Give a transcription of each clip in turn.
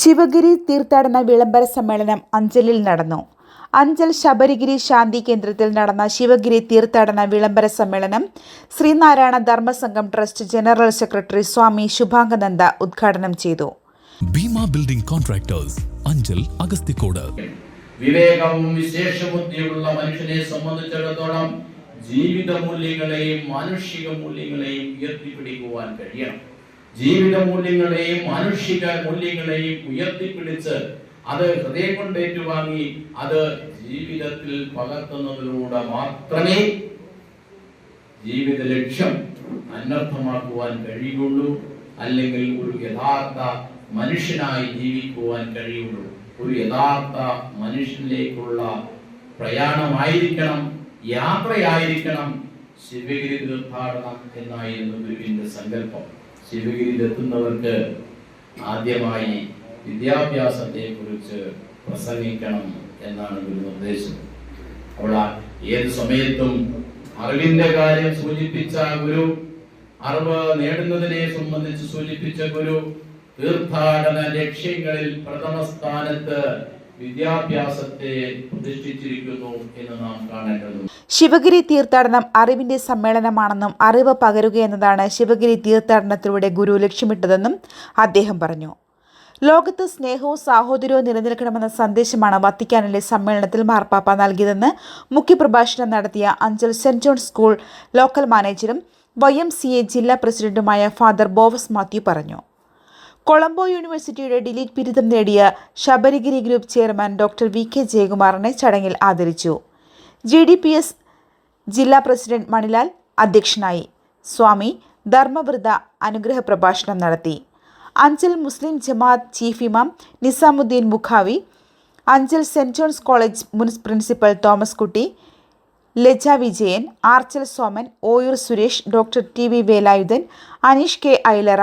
ശിവഗിരി തീർത്ഥാടന വിളംബര സമ്മേളനം അഞ്ചലിൽ നടന്നു. അഞ്ചൽ ശബരിഗിരി ശാന്തി കേന്ദ്രത്തിൽ നടന്ന ശിവഗിരി തീർത്ഥാടന വിളംബര സമ്മേളനം Sreenarayana Dharmasangham trust general secretary Swami Subhangananda ഉദ്ഘാടനം ചെയ്തു. ഭീമ ബിൽഡിംഗ് കോൺട്രാക്ടേഴ്സ് അഞ്ചൽ അഗസ്തിക്കോട് വിവേകവും വിശേഷബുദ്ധിയുള്ള മനുഷ്യനെ സംബന്ധിച്ചിടത്തോളം ജീവിത മൂല്യങ്ങളെയും മാനുഷിക മൂല്യങ്ങളെയും ഉയർത്തിപ്പിടിക്കുവാൻ കഴിയണം. ജീവിത മൂല്യങ്ങളെയും മാനുഷിക മൂല്യങ്ങളെയും ഉയർത്തിപ്പിടിച്ച് അത് ഹൃദയം കൊണ്ട് ഏറ്റുവാങ്ങി അത് ജീവിതത്തിൽ പകർത്തുന്നതിലൂടെ മാത്രമേ ജീവിത ലക്ഷ്യം അനർത്ഥമാക്കുവാൻ കഴിയുള്ളൂ അല്ലെങ്കിൽ ഒരു യഥാർത്ഥ മനുഷ്യനായി ജീവിക്കുവാൻ കഴിയുള്ളൂ. ഒരു യഥാർത്ഥ മനുഷ്യനിലേക്കുള്ള പ്രയാണമായിരിക്കണം യാത്രയായിരിക്കണം ശിവഗിരി തീർത്ഥാടനം എന്നായിരുന്നു ഗുരുവിന്റെ സങ്കല്പം. ശിവഗിരിയിൽ എത്തുന്നവർക്ക് ആദ്യമായി വിദ്യാഭ്യാസത്തെ കുറിച്ച് പ്രസംഗിക്കണം എന്നാണ് ഒരു നിർദ്ദേശം. അപ്പോൾ ഏത് സമയത്തും അറിവിന്റെ കാര്യം സൂചിപ്പിച്ച ഗുരു അറിവ് നേടുന്നതിനെ സംബന്ധിച്ച് സൂചിപ്പിച്ച ഗുരു തീർത്ഥാടന ലക്ഷ്യങ്ങളിൽ പ്രഥമ സ്ഥാനത്ത് വിദ്യാഭ്യാസത്തെ പ്രതിഷ്ഠിച്ചിരിക്കുന്നു എന്ന് നാം കാണേണ്ടതുണ്ട്. ശിവഗിരി തീർത്ഥാടനം അറിവിന്റെ സമ്മേളനമാണെന്നും അറിവ് പകരുക എന്നതാണ് ശിവഗിരി തീർത്ഥാടനത്തിലൂടെ ഗുരു ലക്ഷ്യമിട്ടതെന്നും അദ്ദേഹം പറഞ്ഞു. ലോകത്ത് സ്നേഹവും സാഹോദര്യവും നിലനിൽക്കണമെന്ന സന്ദേശമാണ് വത്തിക്കാനിലെ സമ്മേളനത്തിൽ മാർപ്പാപ്പ നൽകിയതെന്ന് മുഖ്യപ്രഭാഷണം നടത്തിയ Anchal saint John school local മാനേജരും Y M C A ജില്ലാ പ്രസിഡന്റുമായ ഫാദർ ബോവസ് മാത്യു പറഞ്ഞു. കൊളംബോ യൂണിവേഴ്സിറ്റിയുടെ ഡിലീറ്റ് ബിരുദം നേടിയ Sabarigiri group chairman doctor V K ജയകുമാറിനെ ചടങ്ങിൽ ആദരിച്ചു. ജി ഡി പി എസ് ജില്ലാ പ്രസിഡന്റ് മണിലാൽ അധ്യക്ഷനായി. സ്വാമി ധർമ്മവൃത അനുഗ്രഹ പ്രഭാഷണം നടത്തി. അഞ്ചൽ മുസ്ലിം ജമാഅത്ത് ചീഫ് ഇമാം Nizamuddin മുഖാവി Anchal saint John's college മുൻ principal Thomas Kutty Laja Vijayan Archal Soman Oyoor Suresh doctor T V Velayudhan Aneesh K Ailara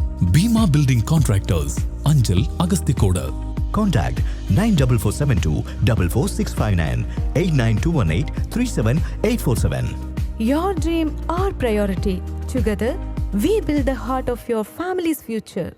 Bhima building contractors Anchal Agasthicode Contact 94472 44659 89218 37847. Your dream, our priority. Together, we build the heart of your family's future.